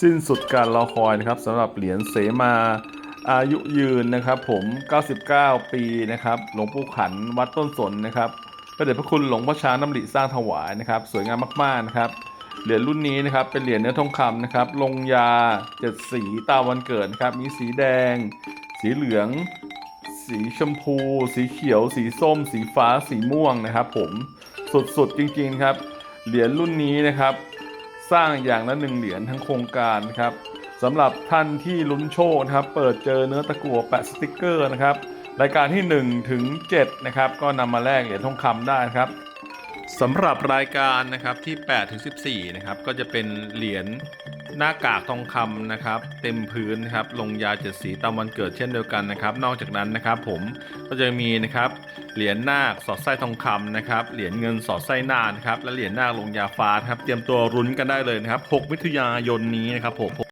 สิ้นสุดการรอคอยนะครับสำหรับเหรียญเสมาอายุยืนนะครับ ผม 99 ปีนะครับ หลวงปู่ขันวัดต้นสนนะครับพระเดชพระคุณหลวงพ่อช้างน้ำริสร้างถวายนะครับ สวยงามมากๆนะครับเหรียญรุ่นนี้นะครับเป็นเหรียญเนื้อทองคำนะครับ ลงยาเจ็ดสีตามวันเกิดครับมีสีแดง สีเหลือง สีชมพู สีเขียว สีส้ม สีฟ้าสีม่วงนะครับ ผมสุดๆจริงๆครับ เหรียญรุ่นนี้นะครับ สร้างอย่างละหนึ่งเหรียญทั้งโครงการครับสำหรับท่านที่ลุ้นโชคนะครับ เปิดเจอเนื้อตะกั่วแปะสติกเกอร์นะครับ รายการที่ 1 ถึง7นะครับ ก็นำมาแลกเหรียญทองคำได้ครับ สำหรับรายการนะครับที่8ถึง14นะครับก็จะเป็นเหรียญหน้ากากทองคำนะครับ เต็มพื้นนะครับลงยาเจ็ดสีตามวันเกิดเช่นเดียวกันนะครับ นอกจากนั้นนะครับผมก็จะมีนะครับเหรียญนาคสอดไส้ทองคำนะครับเหรียญเงินสอดไส้นาคนะครับและเหรียญนาคลงยาฟ้าครับเตรียมตัวรุ้นกันได้เลยนะครับ 6 มิถุนายนนี้นะครับผม